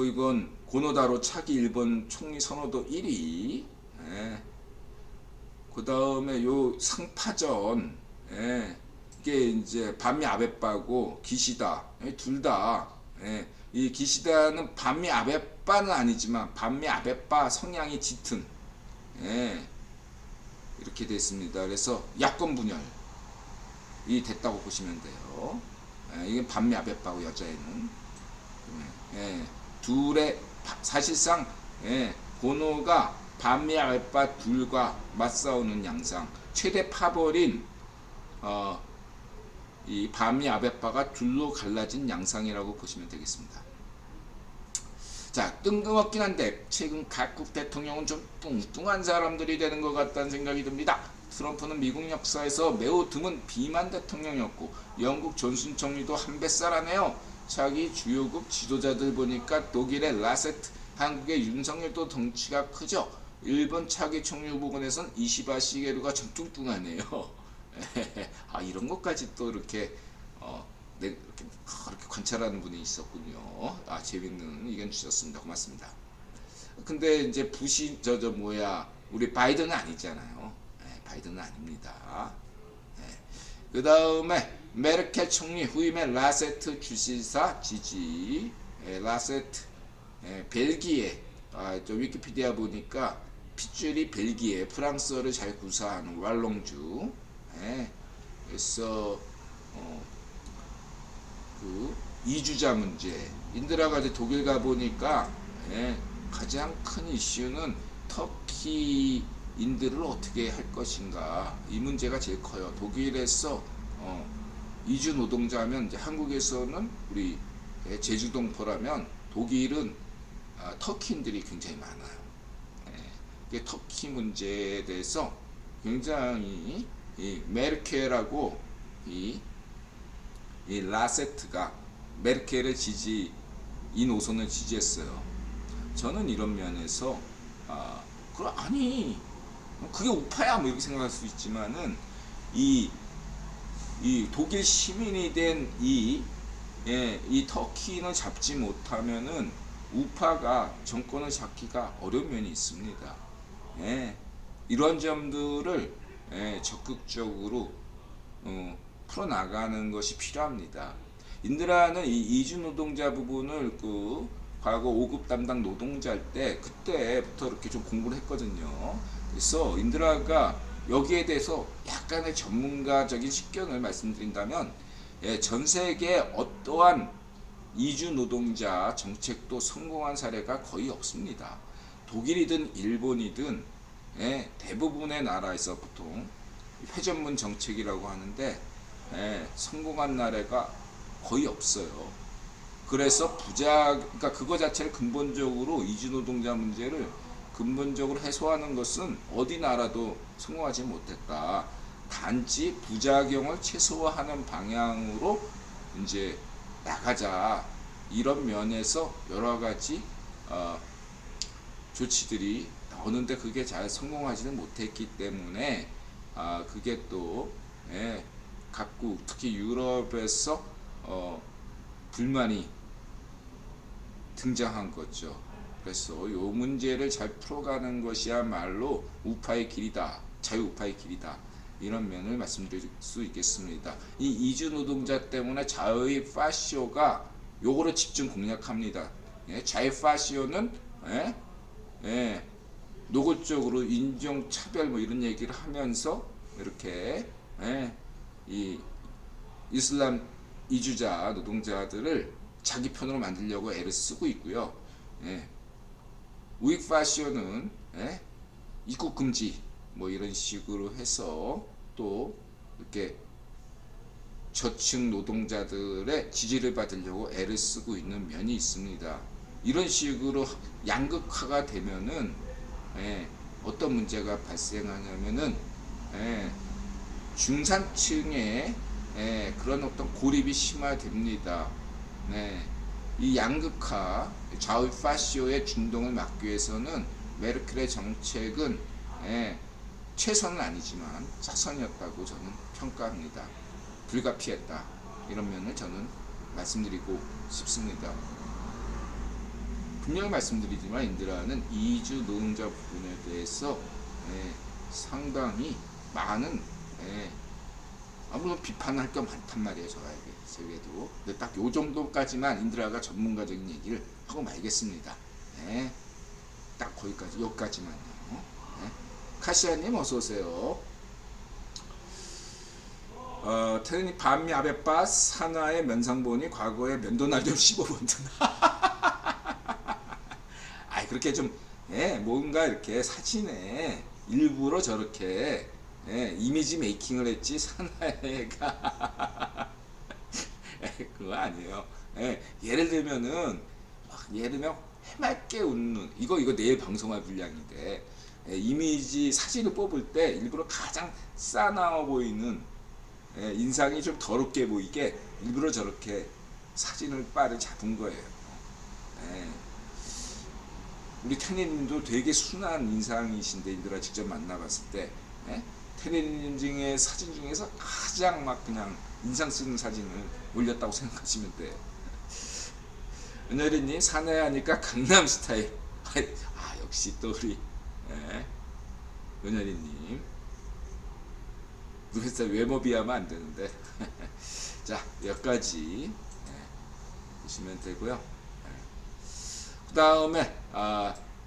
뭐 이건 고노다로 차기 일본 총리 선호도 1위. 예. 그 다음에 요 상파전. 예. 이게 이제 반미 아베빠고 기시다. 예, 둘 다. 예. 이 기시다는 반미 아베빠는 아니지만 반미 아베빠 성향이 짙은. 예. 이렇게 됐습니다. 그래서 야권 분열이 됐다고 보시면 돼요. 예, 이게 반미 아베빠고 여자애는. 예, 둘의 바- 사실상 예, 고노가 반미 알바 둘과 맞싸우는 양상 최대 파벌인 어, 이 반미 아베빠가 둘로 갈라진 양상이라고 보시면 되겠습니다. 자 뜬금없긴 한데 최근 각국 대통령은 좀 뚱뚱한 사람들이 되는 것 같다는 생각이 듭니다. 트럼프는 미국 역사에서 매우 드문 비만 대통령이었고 영국 존슨 총리도 한 뱃살 하네요. 자기 주요국 지도자들 보니까 독일의 라세트, 한국의 윤석열도 덩치가 크죠. 일본 차기 총리 후보군에선 이시바 시게루가 좀 뚱뚱하네요. 아 이런 것까지 또 이렇게 어, 네, 이렇게, 이렇게 관찰하는 분이 있었군요. 아 재밌는 의견 주셨습니다. 고맙습니다. 근데 이제 부시 저저 뭐야 우리 바이든은 아니잖아요. 예, 바이든은 아닙니다. 그 다음에 메르켈 총리 후임의 라세트 주지사 지지 예, 라세트 예, 벨기에 아, 저 위키피디아 보니까 핏줄이 벨기에 프랑스어를 잘 구사하는 왈롱주 예, 그래서 어, 그 이주자 문제 인드라가 이제 독일 가 보니까 예, 가장 큰 이슈는 터키 인들을 어떻게 할 것인가 이 문제가 제일 커요. 독일에서 어, 이주 노동자면 이제 한국에서는 우리 예, 제주동포라면 독일은 아, 터키인들이 굉장히 많아요. 예, 터키 문제에 대해서 굉장히 이 메르켈하고 이, 이 라세트가 메르켈의 지지 이 노선을 지지했어요. 저는 이런 면에서 아, 그럼 아니 그게 우파야 뭐 이렇게 생각할 수 있지만은 이, 이 독일 시민이 된이 예, 이 터키는 잡지 못하면은 우파가 정권을 잡기가 어려운 면이 있습니다. 예, 이런 점들을 예, 적극적으로 어, 풀어나가는 것이 필요합니다. 인드라는 이 이주 노동자 부분을 그 과거 5급 담당 노동자일 때 그때부터 이렇게 좀 공부를 했거든요. 그래서 인드라가 여기에 대해서 약간의 전문가적인 식견을 말씀드린다면 예, 전 세계 어떠한 이주 노동자 정책도 성공한 사례가 거의 없습니다. 독일이든 일본이든 예, 대부분의 나라에서 보통 회전문 정책이라고 하는데 예, 성공한 나라가 거의 없어요. 그래서 부자, 그러니까 그거 자체를 근본적으로 이주 노동자 문제를 근본적으로 해소하는 것은 어디 나라도 성공하지 못했다. 단지 부작용을 최소화하는 방향으로 이제 나가자 이런 면에서 여러 가지 어, 조치들이 나오는데 그게 잘 성공하지는 못했기 때문에 아 그게 또 예, 각국 특히 유럽에서 어, 불만이 등장한 거죠. 그래서 이 문제를 잘 풀어가는 것이야말로 우파의 길이다. 자유우파의 길이다. 이런 면을 말씀드릴 수 있겠습니다. 이 이주 노동자 때문에 자유의 파시오가 요거를 집중 공략합니다. 예, 자유 파시오는 예, 예, 노골적으로 인종 차별 뭐 이런 얘기를 하면서 이렇게 예, 이 이슬람 이주자 노동자들을 자기 편으로 만들려고 애를 쓰고 있고요. 예, 우익 파시오는 예, 입국 금지 뭐 이런 식으로 해서 또 이렇게 저층 노동자들의 지지를 받으려고 애를 쓰고 있는 면이 있습니다. 이런 식으로 양극화가 되면은 예, 어떤 문제가 발생하냐면은 예, 중산층의 예, 그런 어떤 고립이 심화됩니다. 네, 이 양극화 좌우 파시오의 중동을 막기 위해서는 메르켈의 정책은 예, 최선은 아니지만 차선이었다고 저는 평가합니다. 불가피했다. 이런 면을 저는 말씀드리고 싶습니다. 분명히 말씀드리지만 인드라는 이주 노동자 부분에 대해서 예, 상당히 많은 예, 아, 물론 비판할 게 많단 말이에요 저에게 제게도 근데 딱 요 정도까지만 인드라가 전문가적인 얘기를 하고 말겠습니다 예, 딱 거기까지 여기까지만요 예. 카시아님 어서 오세요. 어, 테르니 반미 아베빠 산하의 면상본이 과거에 면도날 좀 씹어본다 아이 그렇게 좀 예, 뭔가 이렇게 사진에 일부러 저렇게 예, 이미지 메이킹을 했지 예, 그거 아니에요. 예, 예를 들면은 막 예를 들면 해맑게 웃는 이거 이거 내일 방송할 분량인데 예, 이미지 사진을 뽑을 때 일부러 가장 싸나워 보이는 예, 인상이 좀 더럽게 보이게 일부러 저렇게 사진을 빠르 잡은 거예요. 예. 우리 태니님도 되게 순한 인상이신데 인들아 직접 만나봤을 때 예? 태니님 중에 사진 중에서 가장 막 그냥 인상 쓰는 사진을 올렸다고 생각하시면 돼요. 은혜리님 사내하니까 강남 스타일. 아 역시 또 우리 예? 은혜리님 누구세 외모 비하면 안 되는데 자 여기까지 예, 보시면 되고요. 그 다음에 아,